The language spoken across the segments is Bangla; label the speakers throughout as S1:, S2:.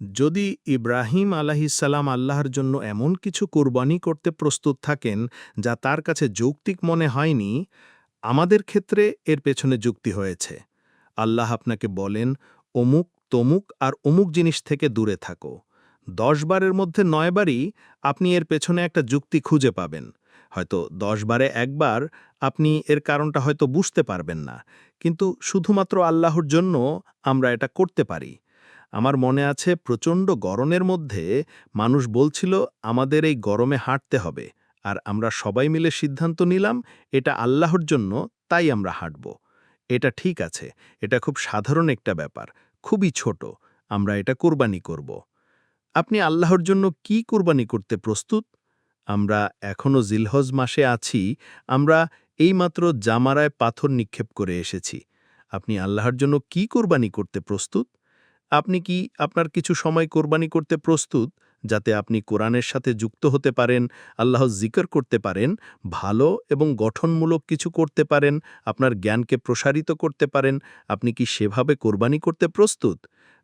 S1: যদি ইব্রাহিম আলাহিসাল্লাম আল্লাহর জন্য এমন কিছু কোরবানি করতে প্রস্তুত থাকেন যা তার কাছে যৌক্তিক মনে হয়নি, আমাদের ক্ষেত্রে এর পেছনে যুক্তি হয়েছে। আল্লাহ আপনাকে বলেন, অমুক, তমুক আর অমুক জিনিস থেকে দূরে থাকো। দশ বারের মধ্যে নয় বারই আপনি এর পেছনে একটা যুক্তি খুঁজে পাবেন। হয়তো দশ বারে একবার আপনি এর কারণটা হয়তো বুঝতে পারবেন না। কিন্তু শুধুমাত্র আল্লাহর জন্য আমরা এটা করতে পারি। আমার মনে আছে প্রচণ্ড গরমের মধ্যে মানুষ বলছিল, আমাদের এই গরমে হাঁটতে হবে। আর আমরা সবাই মিলে সিদ্ধান্ত নিলাম, এটা আল্লাহর জন্য, তাই আমরা হাঁটব। এটা ঠিক আছে, এটা খুব সাধারণ একটা ব্যাপার, খুবই ছোট, আমরা এটা কোরবানি করব। আপনি আল্লাহর জন্য কি কোরবানি করতে প্রস্তুত? আমরা এখনও জিলহজ মাসে আছি, আমরা এইমাত্র জামারায় পাথর নিক্ষেপ করে এসেছি। আপনি আল্লাহর জন্য কি কোরবানি করতে প্রস্তুত? আপনি কি আপনার কিছু সময় কোরবানি করতে প্রস্তুত, যাতে আপনি কোরআনের সাথে যুক্ত হতে পারেন, আল্লাহ জিকর করতে পারেন, ভালো এবং গঠনমূলক কিছু করতে পারেন, আপনার জ্ঞানকে প্রসারিত করতে পারেন, আপনি কি সেভাবে কোরবানি করতে প্রস্তুত?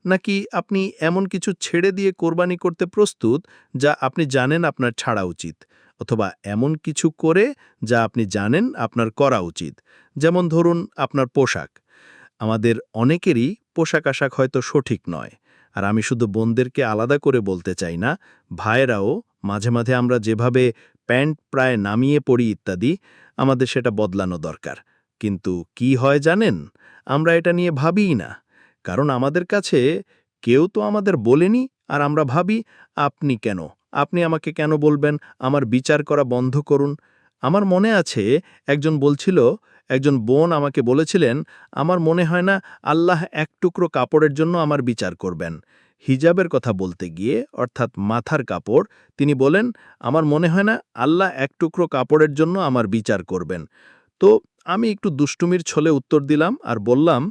S1: নাকি আপনি এমন কিছু ছেড়ে দিয়ে কোরবানি করতে প্রস্তুত, যা আপনি জানেন আপনার ছাড়া উচিত, অথবা এমন কিছু করে যা আপনি জানেন আপনার করা উচিত? যেমন ধরুন, আপনার পোশাক। আমাদের অনেকেরই পোশাক আশাক হয়তো সঠিক নয়। আর আমি শুধু বোনদেরকে আলাদা করে বলতে চাই না, ভাইয়েরাও মাঝে মাঝে আমরা যেভাবে প্যান্ট প্রায় নামিয়ে পড়ি ইত্যাদি, আমাদের সেটা বদলানো দরকার। কিন্তু কি হয় জানেন? আমরা এটা নিয়ে ভাবিই না। কারণ আমাদের কাছে কেউ তো আমাদের বলেনি, আর আমরা ভাবি, আপনি কেন? আপনি আমাকে কেন বলবেন? আমার বিচার করা বন্ধ করুন। আমার মনে আছে, একজন বলছিল একজন বোন আমাকে বলেছিলেন, আমার মনে হয় না আল্লাহ এক টুকরো কাপড়ের জন্য আমার বিচার করবেন। হিজাবের কথা বলতে গিয়ে, অর্থাৎ মাথার কাপড়, তিনি বলেন, আমার মনে হয় না আল্লাহ এক টুকরো কাপড়ের জন্য আমার বিচার করবেন। তো আমি একটু দুষ্টুমির ছলে উত্তর দিলাম আর বললাম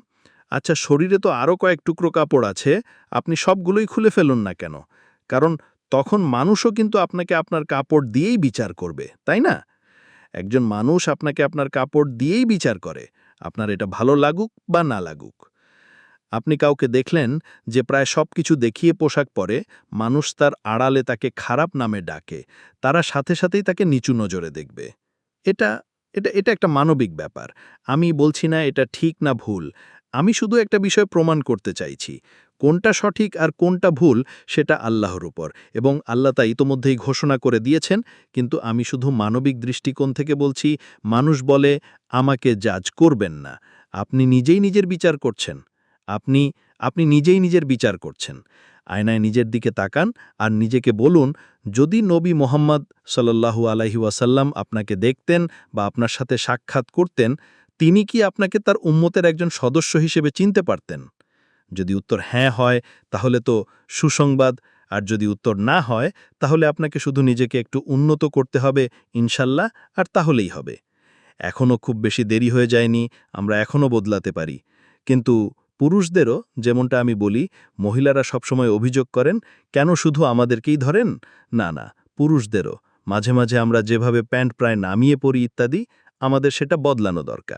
S1: আচ্ছা শরীরে তো আরও কয়েক টুকরো কাপড় আছে, আপনি সবগুলোই খুলে ফেলুন না কেন? কারণ তখন মানুষও কিন্তু আপনাকে আপনার কাপড় দিয়েই বিচার করবে, তাই না? একজন মানুষ আপনাকে আপনার কাপড় দিয়েই বিচার করে, আপনার এটা ভালো লাগুক বা না লাগুক। আপনি কাউকে দেখলেন যে প্রায় সব কিছু দেখিয়ে পোশাক পরে, মানুষ তার আড়ালে তাকে খারাপ নামে ডাকে, তারা সাথে সাথেই তাকে নিচু নজরে দেখবে। এটা এটা এটা একটা মানবিক ব্যাপার। আমি বলছি না এটা ঠিক না ভুল। আমি শুধু একটা বিষয় প্রমাণ করতে চাইছি। কোনটা সঠিক আর কোনটা ভুল সেটা আল্লাহর উপর এবং আল্লাহ তা ইতোমধ্যেই ঘোষণা করে দিয়েছেন, কিন্তু আমি শুধু মানবিক দৃষ্টিকোণ থেকে বলছি, মানুষ বলে, আমাকে জাজ করবেন না। আপনি নিজেই নিজের বিচার করছেন। আপনি আপনি নিজেই নিজের বিচার করছেন। আয়নায় নিজের দিকে তাকান আর নিজেকে বলুন, যদি নবী মোহাম্মদ সাল্লাল্লাহু আলাইহি ওয়াসাল্লাম আপনাকে দেখতেন বা আপনার সাথে সাক্ষাৎ করতেন তিনি কি আপনাকে তার উম্মতের একজন সদস্য হিসেবে চিনতে পারতেন? যদি উত্তর হ্যাঁ হয়, তাহলে তো সুসংবাদ, আর যদি উত্তর না হয়, তাহলে আপনাকে শুধু নিজেকে একটু উন্নত করতে হবে, ইনশাল্লাহ, আর তাহলেই হবে। এখনও খুব বেশি দেরি হয়ে যায়নি, আমরা এখনও বদলাতে পারি। কিন্তু পুরুষদেরও, যেমনটা আমি বলি, মহিলারা সবসময় অভিযোগ করেন, কেন শুধু আমাদেরকেই ধরেন? না না, পুরুষদেরও। মাঝে মাঝে আমরা যেভাবে প্যান্ট প্রায় নামিয়ে পড়ি ইত্যাদি, আমাদের সেটা বদলানো দরকার।